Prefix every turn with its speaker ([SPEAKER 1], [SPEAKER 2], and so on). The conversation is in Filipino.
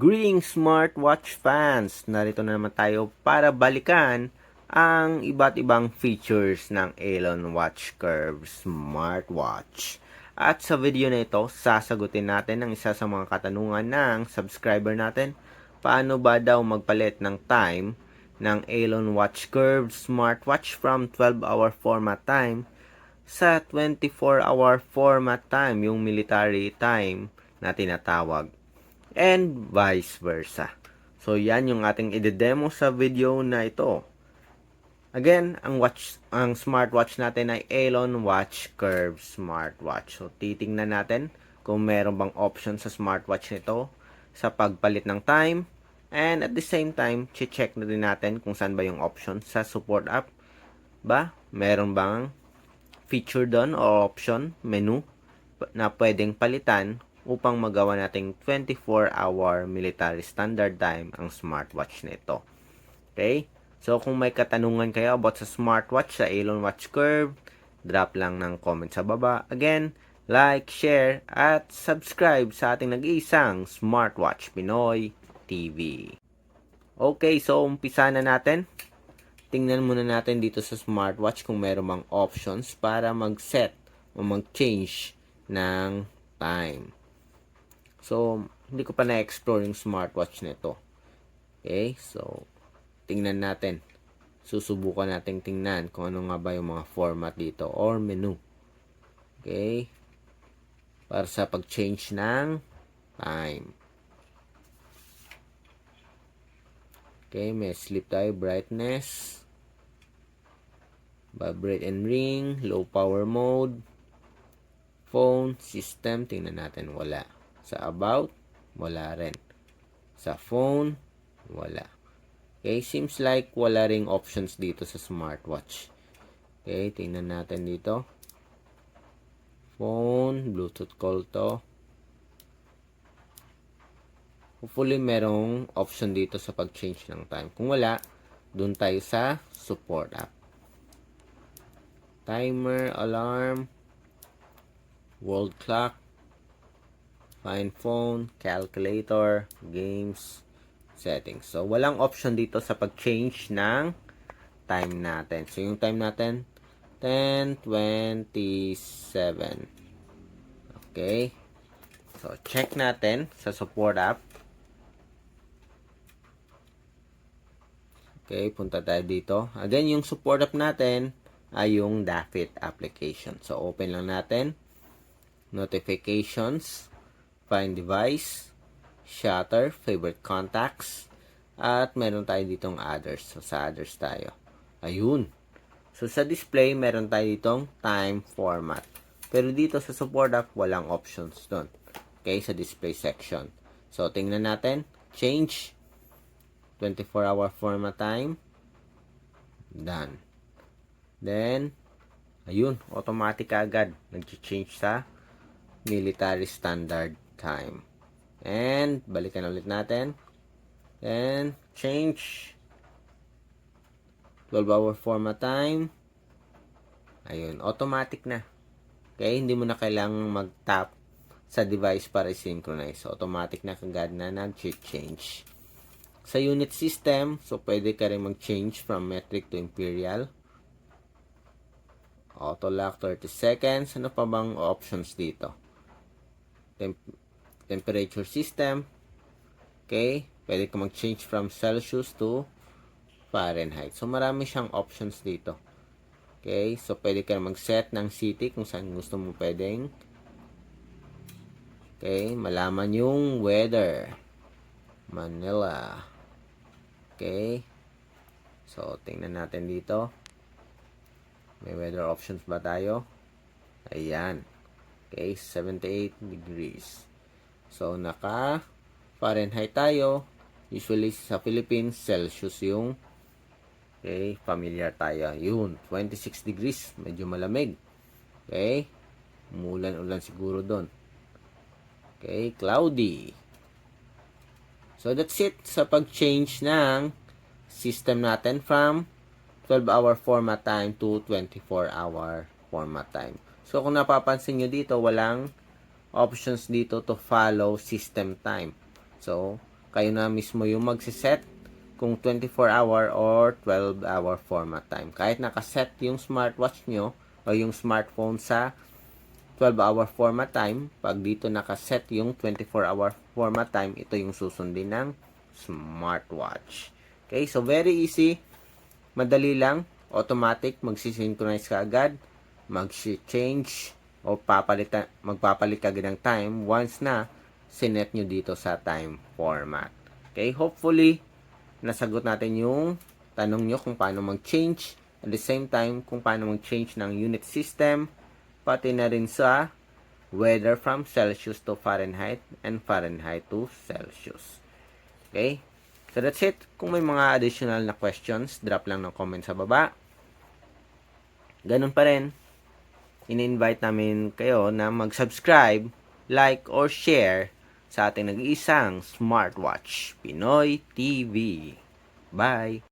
[SPEAKER 1] Greetings smartwatch fans! Narito na naman tayo para balikan ang iba't ibang features ng Elon Watch Curve smartwatch. At sa video na ito, sasagutin natin ang isa sa mga katanungan ng subscriber natin. Paano ba daw magpalit ng time ng Elon Watch Curve smartwatch from 12-hour format time sa 24-hour format time, yung military time na tinatawag and vice versa. So yan yung ating ide-demo sa video na ito. Again, ang watch ang smartwatch natin ay Elon Watch Curve smartwatch. So titingnan natin kung meron bang option sa smartwatch nito sa pagpalit ng time and at the same time, check na din natin kung saan ba yung option sa support app ba? Meron bang feature doon o option, menu na pwedeng palitan upang magawa nating 24-hour military standard time ang smartwatch nito. Okay? So, kung may katanungan kayo about sa smartwatch sa Elon Watch Curve, drop lang ng comment sa baba. Again, like, share, at subscribe sa ating nag-iisang Smartwatch Pinoy TV. Okay, so umpisa na natin. Tingnan muna natin dito sa smartwatch kung meron bang options para mag-set o mag-change ng time. So, hindi ko pa na-explore yung smartwatch nito. Okay, so, tingnan natin. Susubukan natin tingnan kung ano nga ba yung mga format dito or menu. Okay, para sa pag-change ng time. Okay, may sleep tayo, brightness, vibrate and ring, low power mode, phone, system, tingnan natin, wala. Sa about, wala rin. Sa phone, wala. Okay, seems like wala ring options dito sa smartwatch. Okay, tingnan natin dito. Phone, Bluetooth call to. Hopefully, merong option dito sa pag-change ng time. Kung wala, dun tayo sa support app. Timer, alarm, world clock, find phone, calculator, games, settings. So, walang option dito sa pag-change ng time natin. So, yung time natin, 10.27. Okay. So, check natin sa support app. Okay, punta tayo dito. Again, yung support app natin ay yung Dafit application. So, open lang natin. Notifications, find device, shutter, favorite contacts, at meron tayo ditong others. So, sa others tayo. Ayun. So, sa display, meron tayo ditong time format. Pero dito sa support app, walang options doon. Okay, sa display section. So, tingnan natin. Change 24-hour format time. Done. Then, ayun, automatic agad. Nag-change sa military standard time. And, balikan ulit natin. Then, change 12-hour format time. Ayun, automatic na. Okay, hindi mo na kailangang mag-tap sa device para synchronize. Automatic na kagad na nag-change. Sa unit system, so pwede ka rin mag-change from metric to imperial. Auto lock 30 seconds. Ano pa bang options dito? Temp- temperature system. Okay. Pwede ka mag-change from Celsius to Fahrenheit. So, marami siyang options dito. Okay. So, pwede ka mag-set ng city kung saan gusto mo pwedeng. Okay. Malaman yung weather. Manila. Okay. So, tingnan natin dito. May weather options ba tayo? Ayan. Okay, 78 degrees. So, naka Fahrenheit tayo. Usually sa Philippines, Celsius yung Okay, familiar tayo. Yun, 26 degrees. Medyo malamig. Okay. Umulan-ulan siguro doon. Okay, cloudy. So, that's it sa pag-change ng system natin from 12-hour format time to 24-hour format time. So, kung napapansin nyo dito, walang options dito to follow system time. So, kayo na mismo yung magsiset kung 24 hour or 12 hour format time. Kahit nakaset yung smartwatch nyo o yung smartphone sa 12 hour format time, pag dito nakaset yung 24 hour format time, ito yung susundin ng smartwatch. Okay, so very easy, madali lang, automatic, magsisynchronize ka agad, mag-change o papalitan, magpapalit ka ng time once na sinet nyo dito sa time format. Okay, hopefully, nasagot natin yung tanong nyo kung paano mag-change. At the same time, kung paano mag-change ng unit system, pati na rin sa weather from Celsius to Fahrenheit and Fahrenheit to Celsius. Okay? So that's it. Kung may mga additional na questions, drop lang ng comment sa baba. Ganun pa rin, ini-invite namin kayo na mag-subscribe, like, or share sa ating nag-iisang smartwatch, Pinoy TV. Bye!